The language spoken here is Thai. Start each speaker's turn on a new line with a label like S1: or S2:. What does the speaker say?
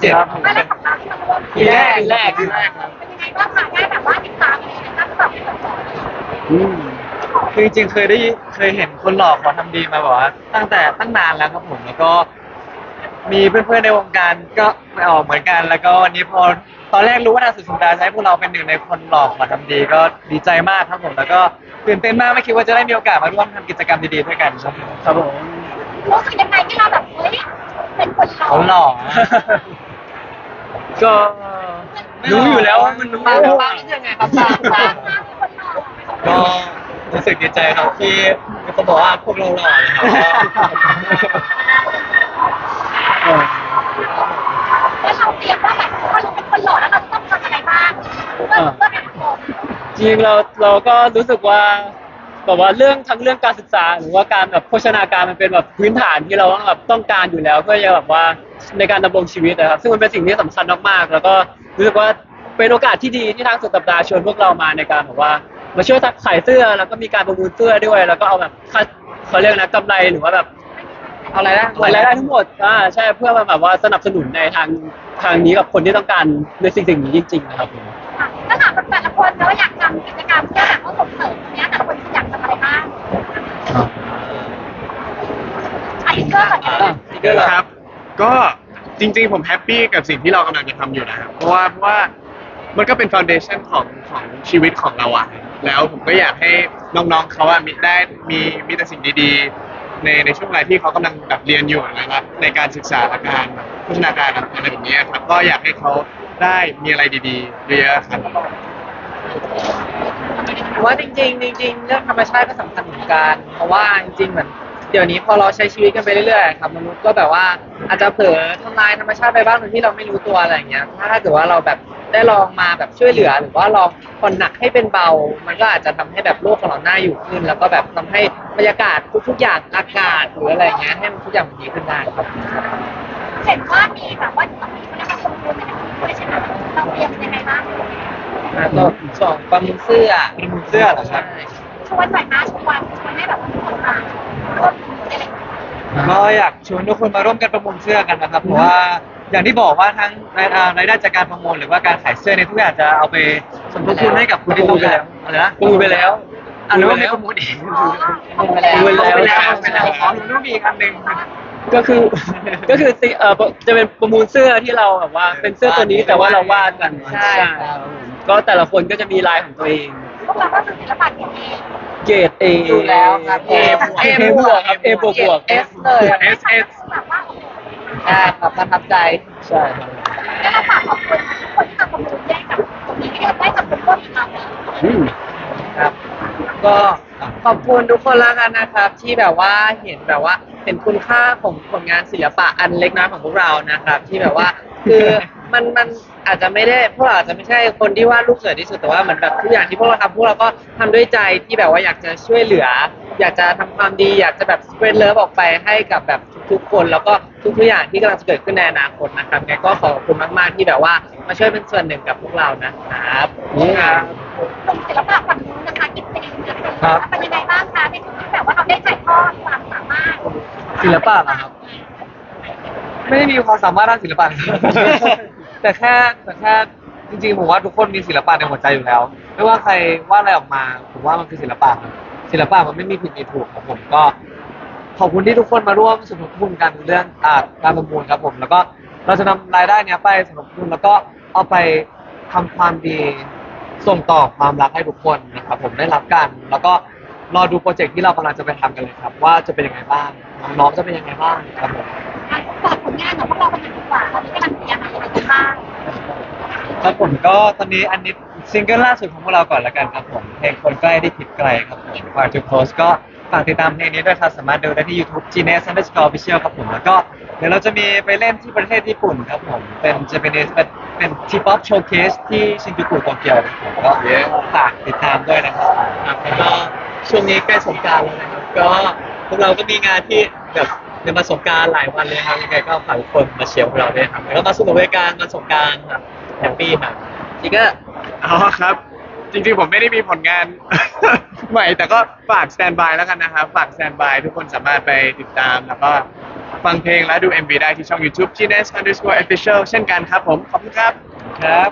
S1: เจ็ด
S2: ครับ
S3: ไม่ได้ของเราที่มาร่วม
S2: ปีแรกปีแรก
S1: ปีแรกครับ
S3: เป็นยังไงบ้างคะได้แบบว่าติดตามยังไงนะคะแบบ
S2: อืม
S1: คือจริงๆเคยได้เคยเห็นคนหลอกขอทำดีมาแบบว่าตั้งแต่ตั้งนานแล้วครับผมแล้วก็ มีเพื่อนๆในวงการก็ไปออกเหมือนกัน แล้วก็วันนี้พอตอนแรกรู้ว่าทางสุดสัปดาห์ใช้พวกเราเป็นหนึ่งในคนหลอกขอทำดี ก็ดีใจมากครับผมแล้วก็ตื่นเต้นมากไม่คิดว่าจะได้มีโอกาสมาร่วมทำกิจกรรมดีๆด้วยกันครับ
S2: ครับผม
S3: รู้สึกยังไงที่เราแบบเฮ้ยเป็นคนหล่อ
S1: เขาหล่อ
S2: ก็รู้อยู่แล้วว่ามัน
S1: ปัง
S2: รู้
S1: ปังยังไงครับปังปังก็รู้สึกดีใจครับที่มีคนบอกว่าพวกเราหล่อเลยครับ
S2: เออ
S3: แล้วเราเตรียมว่าแบบว่าเราเป็นคนหล่อแล้วเราต้องทำอะไรบ้างเพื่อเพื่อเป็นคน
S2: จริงๆเราเราก็รู้สึกว่า แบบว่าเรื่องทั้งเรื่องการศึกษา หรือว่าการแบบโภชนาการมันเป็นแบบพื้นฐานที่เราต้องแบบต้องการอยู่แล้ว เพื่อจะแบบว่าในการดำรงชีวิตนะครับ ซึ่งมันเป็นสิ่งที่สำคัญมากๆ แล้วก็รู้สึกว่าเป็นโอกาสที่ดีที่ทางสุดสัปดาห์ชวนพวกเรามาในการแบบว่า มาช่วยขายเสื้อแล้วก็มีการประมูลเสื้อด้วย แล้วก็เอาแบบค่าเขาเรียกนะกำไรหรือว่าแบบ
S1: เอาอะไรนะ
S2: รายได้ทั้งหมดอ่าใช่เพื่อมาแบบว่าสนับสนุนในทางทางนี้กับคนที่ต้องการในสิ่งสิ่งนี้จริง ๆ นะครับผม
S3: ถ้าถามแต่ละคนนะว่าอยากทำกิจกรรมเพื่อแบบว่าส่งเสริมเนี้ยแต่ละคนอยากทำอะไรบ้างไอ้เกอร์ก่อน
S2: อะ
S1: อีกแล้วเหรอ
S4: ครับ ก็จริงๆผมแฮปปี้กับสิ่งที่เรากำลังจะทำอยู่นะครับ เพราะว่าเพราะว่ามันก็เป็นฟ u n เดชั o นของของชีวิตของเราอะแล้วผมก็อยากให้น้องๆเขาอะมีได้มีมีแต่สิ่งดีๆ ในในช่วงเวลาที่เขากำลังแบบเรียนอยู่นะครับในการศึกษาและการแบบพัฒนาการอะไรแบบนี้ครับ ก็อยากให้เขาได้มีอะไรดีๆเยอะๆครับ
S1: ผมว่าจริงๆจริงๆเรื่องธรรมชาติก็สำคัญเหมือนกัน เพราะว่าจริงๆเหมือนเดี๋ยวนี้พอเราใช้ชีวิตกันไปเรื่อยๆครับมนุษย์ก็แบบว่าอาจจะเผลอทำลายธรรมชาติไปบ้างโดยที่เราไม่รู้ตัวอะไรอย่างเงี้ยถ้าถ้าเกิดว่าเราแบบได้ลองมาแบบช่วยเหลือ หรือว่าลองผ่อนหนักให้เป็นเบา มันก็อาจจะทำให้แบบโลกของเราน่าอยู่ขึ้น แล้วก็แบบทำให้บรรยากาศทุกๆอย่างอากาศหรืออะไรอย่างเงี้ยให้มันทุกอย่างมันดีขึ้นได้ครับ
S3: เห็นว่ามีแบบว่าต้องมีคนมาลงทุนในด้วยใช่ไหมเราเตรียมยังไงบ้าง
S1: แล้วก็สองประมูลเสื้อประมูลเสื้อเหรอครับ
S3: ช วนหน่อยนะชวนชวนให้แบบทุกคนมาร่วมอะไรอย่างเงี้ย
S1: ก็อยากชวนทุกคนมาร่วมกันประมูลเสื้อกันนะครับเพราะว่าอย่างที่บอกว่าทั้งรายอ่ารายได้จากการประมูลหรือว่าการขายเสื้อเนี่ยทุกอย่างจะเอาไปสมทบทุนให้กับผู้ที่ต้องการอะไรนะ
S2: ประมูลไปแล้ว
S1: อะหรือว่าไม่ประมูลอีก
S3: เอาไปแล้ว
S2: ประมูลแล้ว
S1: ประมูลแล้วไปแล้วขอหนูต้องมีอีกอันหนึ่ง
S2: ก็คือก็คือสิเออจะเป็นประมูลเสื้อที่เราแบบว่าเป็นเสื้อตัวนี้แต่ว่าเราวาดกัน
S1: ใช่
S2: ครับผมก็แต่ละคนก็จะมีลายของตัวเอง
S3: พวกเราก็คือศิลปะเอง
S2: เกรดเอ
S1: อยู่แล้วครับ
S2: เอบวกครับเอบวกบวก
S1: เอสเลย
S4: S S
S3: แบบว่า
S1: ใช่ครับประทับใจ
S2: ใช่ครับ
S3: แล้วเราฝากขอบคุณทุกคนที่ทำประมูลแยกกับตรงนี้ที่ได้ทำเป็นร่วมกับเรา
S2: อืม
S1: ครับก็ขอบคุณทุกคนแล้วกันนะครับ ที่แบบว่าเห็นแบบว่าเห็นคุณค่าของผลงานศิลปะอันเล็กน้อยของพวกเรานะครับ ที่แบบว่าคือ มันมันอาจจะไม่ได้พวกเราอาจจะไม่ใช่คนที่วาดรูปสวยที่สุดแต่ว่าเหมือนแบบทุกอย่างที่พวกเราทำพวกเราก็ทำด้วยใจที่แบบว่าอยากจะช่วยเหลือ อยากจะทำความดี อยากจะแบบ spread love ออกไปให้กับแบบทุกๆคน แล้วก็ทุกๆอย่างที่กำลังจะเกิดขึ้นในอนาคตนะครับไงก็ขอบคุณมากๆที่แบบว่ามาช่วยเป็นส่วนหนึ่งกับพวกเรานะครับ
S2: ครับ
S3: กลุ่มศิลปะฝั่งนู้นนะคะกิจกรรมนะคะ
S1: ครับ
S3: เป็นยังไงบ้างคะในที่แบบว่าเราได้ถ่ายทอดความสามารถ
S1: ศิลปะเหรอครับ ไม่ได้มีความสามารถด้านศิลปะ แต่แค่แต่แค่จริงๆผมว่าทุกคนมีศิลปะในหัวใจอยู่แล้ว ไม่ว่าใครวาดอะไรออกมา ผมว่ามันคือศิลปะครับศิลปะมันไม่มีผิดมีถูกครับผมก็ ขอบคุณที่ทุกคนมาร่วมสมทบทุนกันเรื่องอ่าการประมูลครับผม แล้วก็เราจะนำรายได้เนี้ยไปสมทบทุนแล้วก็เอาไปทำความดีส่งต่อความรักให้ทุกคนนะครับผมได้รับกัน แล้วก็รอดูโปรเจกต์ที่เรากำลังจะไปทำกันเลยครับ ว่าจะเป็นยังไงบ้างน้องๆจะเป็นยังไงบ้างครับผม
S3: ฝากผล งานของพวกเรากันดีกว่าตอนนี้กำลังเตรียมอะไรกันบ้าง
S1: ครับผมก็ตอนนี้อันนี้ซิงเกิลล่าสุดของพวกเราก่อนละกันครับผมเพลงคนใกล้ได้คิดไกลครับผมฝากจุดโพสก็ฝากติดตามเพลงนี้ด้วยครับสามารถดูได้ที่ YouTube Genius Underscore Official ครับผมแล้วก็เดี๋ยวเราจะมีไปเล่นที่ประเทศญี่ปุ่นครับผมเป็น Japanese เป็นเป็น T-pop showcase ที่ชินจูกุโตเกียวครับผมก็ฝากติดตามด้วยนะครับ
S5: ครับแล้วก็ช่วงนี้ใกล้สงกรารแล้วนะครับ ก็พวกเราก็มีงานที่แบบ เป็นประสบการณ์หลายวันเลยครับยังไงก็ฝากทุคนมาเชียร์พวกเราด้วยครับแล้วก็มาสนุกด้วยกันมาสบกรารครับแฮปปี้ครับ
S1: จิกเกอร์
S4: อ๋อครับ จริงๆผมไม่ได้มีผลงาน ใหม่แต่ก็ฝากแซนบายแล้วกันนะครับ ฝากแซนบายทุกคนสามารถไปติดตามแล้วก็ฟังเพลงและดู MV ได้ที่ช่อง YouTube g n s underscore official เช่นกันครับผม ขอบคุณครับ
S1: ครับ